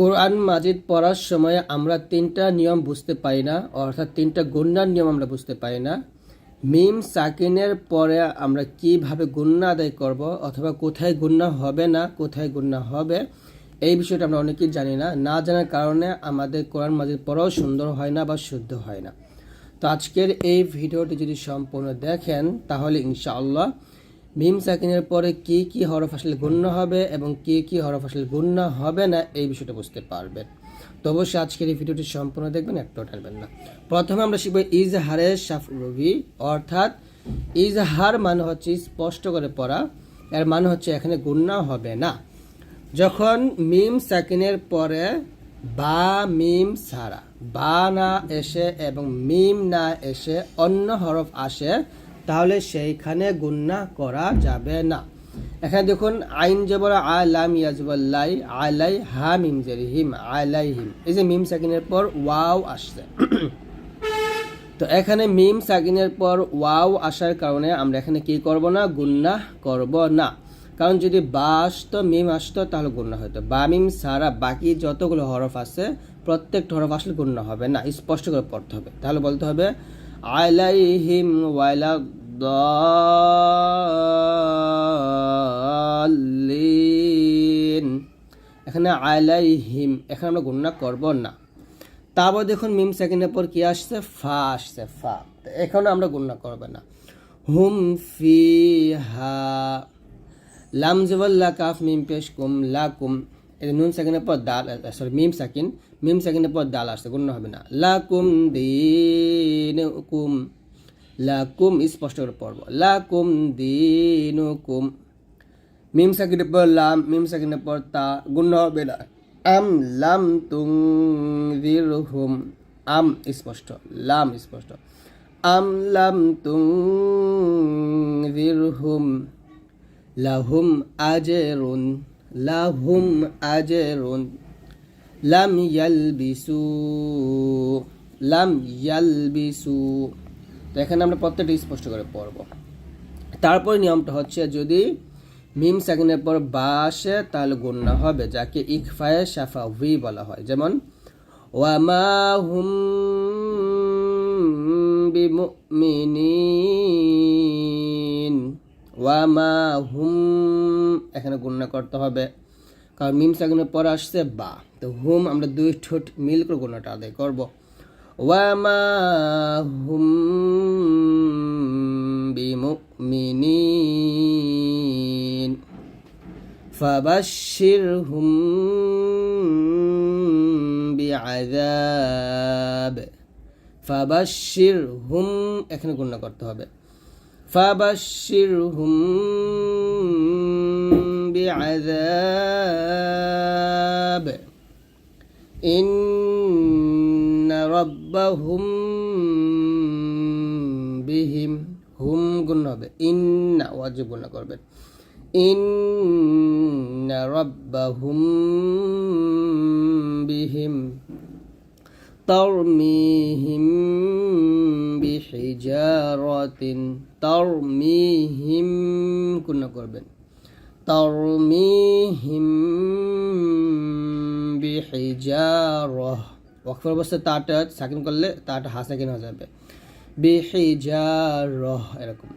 কোরআন মাজিদ পড়ার সময় আমরা তিনটা নিয়ম বুঝতে পারি না, অর্থাৎ তিনটা গুন্নার নিয়ম আমরা বুঝতে পারি না। মিম সাকিনের পরে আমরা কীভাবে গুন্না আদায় করব, অথবা কোথায় গুন্না হবে না, কোথায় গুন্না হবে, এই বিষয়টা আমরা অনেকেই জানি না। না জানার কারণে আমাদের কোরআন মাজিদ পড়াও সুন্দর হয় না বা শুদ্ধ হয় না। তো আজকের এই ভিডিওটি যদি সম্পূর্ণ দেখেন, তাহলে ইনশাআল্লাহ মিম সাকিনের পরে কি কি হরফ আসলে গুণ্য হবে এবং কি কি হরফ আসলে গুণ্য হবে না, এই বিষয়টা বুঝতে পারবেন। তো অবশ্যই আজকের এই ভিডিওটি সম্পূর্ণ দেখবেন, একটাও টানবেন না। প্রথমে আমরা শিখব ইজহারের সাফরবি অর্থাৎ ইজহার মানে হচ্ছে স্পষ্ট করে পড়া, এর মানে হচ্ছে এখানে গুণ্য হবে না। যখন মিম সাকিনের পরে বা, মিম ছাড়া, বা না এসে এবং মিম না এসে অন্য হরফ আসে তাহলে সেইখানে গুন্না করা যাবে না। এখানে দেখুন, আইন যে জবর আলাম ইয়াজবাল্লাই, আলাই হা মিম জেরি হিম আলাই হিম এই যে মিম সাকিনের পর ওয়াও আসছে। তো এখানে মিম সাকিনের পর ওয়াও আসার কারণে আমরা এখানে কি করব না, গুন্না করব না। কারণ যদি বা আসতো, মিম আসতো, তাহলে গুন্না হতো। বা, মিম সারা বাকি যতগুলো হরফ আছে, প্রত্যেকটা হরফ আসলে গুন্না হবে না। স্পষ্ট করে পড়তে হবে। তাহলে বলতে হবে আলাইহিম ওয়াইলা দলিন এখানে আলাইহিম, এখানে আমরা গুন্না করব না। তারপর দেখুন মিম সেকেন্ডের পর কি আসছে? ফা আসছে, ফা। এখানে আমরা গুন্না করব না। হুম ফি হা লাম জবল্লা কাফ মিম পেশ কুম, লা কুম। এই নুন সেকেন্ডের পর দাল সরি মিম সাকিন মিম সেকেন্ডের পর দাল আসছে গুণ হবে না। লাকুম দিন কুম লা কুম স্পষ্ট করে পড়ব। লা কুম দিন কুম মিম সেকেন্ডের পর লাম, মিম সেকেন্ডের পর তা, গুণ হবে না। আম লাম তুং হুম আম স্পষ্ট, লাম স্পষ্ট। আম লাম তুং হুম লাহুম আজরুন। লাহুম আজরুন, লাম ইয়ালবিসু লাম ইয়ালবিসু। তো এখানে আমরা প্রত্যেকটা স্পষ্ট করে পড়ব। তারপরে নিয়মটা হচ্ছে যদি মিম সাকিনের পর বা আসে, তাহলে গুন্না হবে, যাকে ইকফায়ে সাফা ভি বলা হয়। যেমন ওয়ামা হুম বিমুমিনিন ওয়ামা হুম এখানে গুণনা করতে হবে। কারণ মিমস সাগুনের পরে আসছে বা। তো হুম, আমরা দুই ঠোঁট মিল করে গুণাটা আদায় করব। ওয়ামা হুম বিমুমিনিন ফাবাশশিরহুম বিআযাব। ফাবাশশিরহুম, এখানে গুণনা করতে হবে। ফাবাশশিরহুম বিআযাব ইন্না রাব্বাহুম বিহিম হুম গুণ হবে ইন্না ওয়াজিব গুণ করবেন ইন্না রাব্বাহুম বিহিম ترميهم بحجارة ترميهم كنا করবেন তারমিহিম বিহিজারহ ওয়াকফের অবস্থায় তাটা সাকিন করলে তাটা হাসাকিন হয়ে যাবে বিহিজারহ এরকম।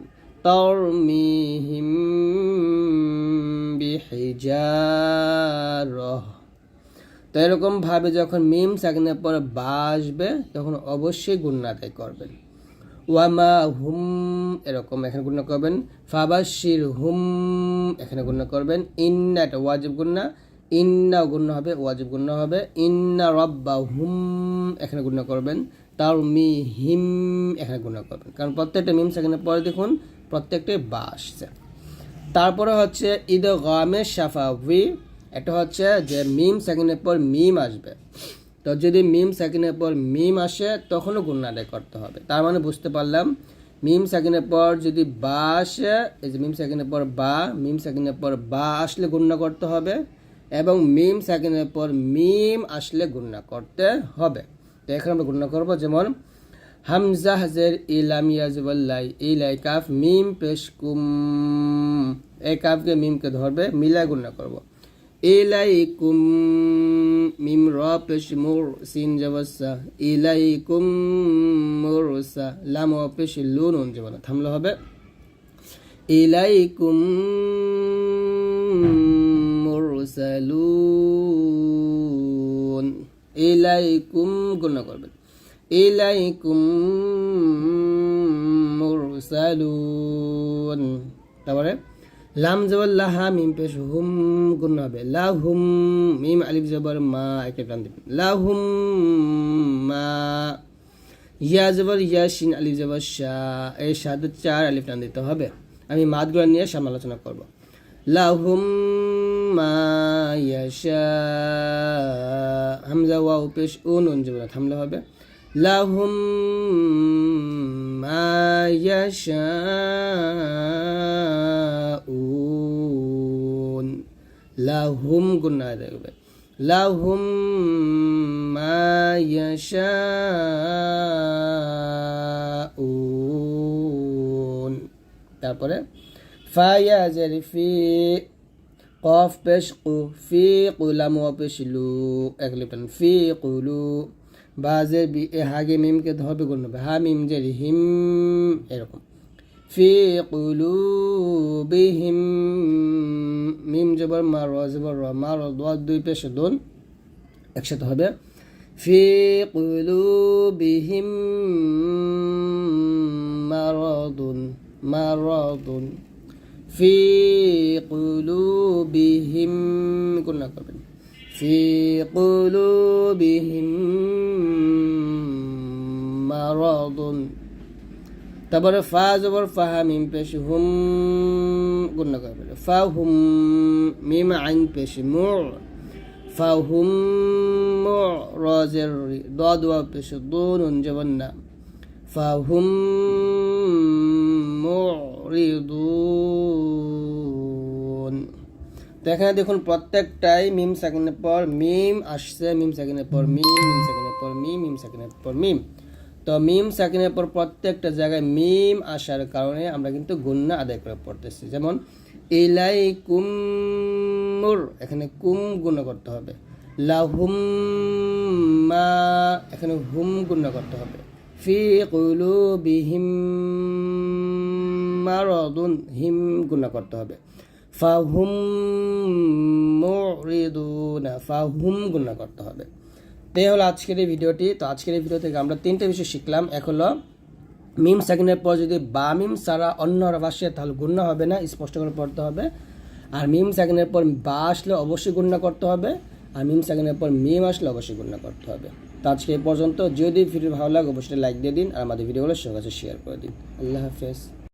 তারমিহিম বিহিজারহ তো এরকমভাবে যখন মিম সাকিনের পরে বা তখন অবশ্যই গুণনা আদায় করবেন। ওয়ামা হুম, এরকম এখানে গুন্না করবেন। ফাবাসির হুম, এখানে গুন্না করবেন। ইন্না, এটা ওয়াজিব গুন্না ইন্না গুণ্য হবে, ওয়াজিব গুণ্য হবে। ইন্না রব্বা হুম, এখানে গুণ্য করবেন। তার মি হিম এখানে গুণ্য করবেন। কারণ প্রত্যেকটা মিম সেখানের পরে দেখুন, প্রত্যেকটাই বা আসছে। তারপরে হচ্ছে ঈদ গামের সাফাউি এটা হচ্ছে যে মিম সেকেন্ডের পর মিম আসবে। তো যদি মিম সেকেন্ডের পর মিম আসে, তখনও গুণ আদায় করতে হবে। তার মানে বুঝতে পারলাম, মিম সেকেন্ডের পর যদি বা আসে, এই যে মিম সেকেন্ডের পর বা, মিম সেকেন্ডের পর বা আসলে গুণনা করতে হবে এবং মিম সেকেন্ডের পর মিম আসলে গুণনা করতে হবে। তো এখানে আমরা গুণনা করব, যেমন, হামজা হাজের ইলাম ইয়াজবাল্লাই ইলাই কাফ মিম পেশ কুম, এই কাফকে মিমকে ধরবে মিলাই গুণনা করব। ইলাইকুম মিম পেশ মুর সিন জবসা ইলাইকুম মুরসা লাম পেশ লুনুন জবানা। থামলে হবে। ইলাইকুম মুরসালুন। ইলাইকুম গুণ করবেন। ইলাইকুম মুরসালুন। তারপরে লাম জবর লাহা মিম পেশ হুম গুণ হবে। লাহুম মিম আলিফ জবর মা একে টান দিবেন লাহুম মা ইয়া জবর ইয়া শিন আলিফ জবর শাহ এই সাথে চার আলিফ টান দিতে হবে। আমি মাদগুলো নিয়ে সমালোচনা করব। লাহুম মা ইয়াশা হামজা ওয়াও পেশ ও নুন জবর থামলে হবে। লাহুম মা লাহুম গুন্না দেখবে লাহুম তারপরে ফায়া ফি কফ পেশ কু ফি কুলাম ও পেশ লু, এক লিপটান, ফি কুলু। বাজের বি, এ হাগে মিমকে ধরবে গুণ হবে। হা মিম জের হিম, এরকম। ফি কুলু বিহিম মিম জবর মা র জবর র দুই পেশ দোন একসাথে হবে। ফি কুলু বিহিম মারাদুন মারাদুন ফি কুলুবিহিম গুণা করবেন। ফি কুলুবিহিম মারাদুন তারপরে ফা জবর ফাহা মিম পেশ হুম, গুণ করে ফেলে। ফা হুম মিম আইন পেশ মু, ফা হুম রজের দ দোয়া পেশ দো নুন জবন না। ফা হুম তো এখানে দেখুন প্রত্যেকটাই মিম সেকেন্ডের পর মিম আসছে, মিম সেকেন্ডের পর মিম মিম সেকেন্ডের পর মিম মিম সেকেন্ডের পর মিম। তো মিম সেকেন্ডের পর প্রত্যেকটা জায়গায় মিম আসার কারণে আমরা কিন্তু গুন্না আদায় করে পড়তেছি। যেমন ইলাই কুমুর এখানে কুম গুণ করতে হবে। লাহুম মা, এখানে হুম গুণ করতে হবে। ফি কুলুবিহিম মারাদুন, হিম গুণা করতে হবে। ফাহুম মুরিদুনা, ফাহুম গুণা করতে হবে। তো হলো আজকের এই ভিডিওটি। তো আজকের এই ভিডিও থেকে আমরা তিনটে বিষয় শিখলাম। এক হলো, মিম সেকেন্ডের পর যদি বা মিম ছাড়া অন্য আসে তাহলে গুণ্য হবে না, স্পষ্ট করে পড়তে হবে। আর মিম সেকেন্ডের পর বা আসলে অবশ্যই গুণ্য করতে হবে। আর মিম সেকেন্ডের পর মিম আসলে অবশ্যই গুণ্য করতে হবে। তো আজকে এই পর্যন্ত। যদি ভিডিও ভালো লাগে, অবশ্যই লাইক দিয়ে দিন। আর আমাদের ভিডিওগুলো সবার কাছে শেয়ার করে দিন। আল্লাহ হাফেজ।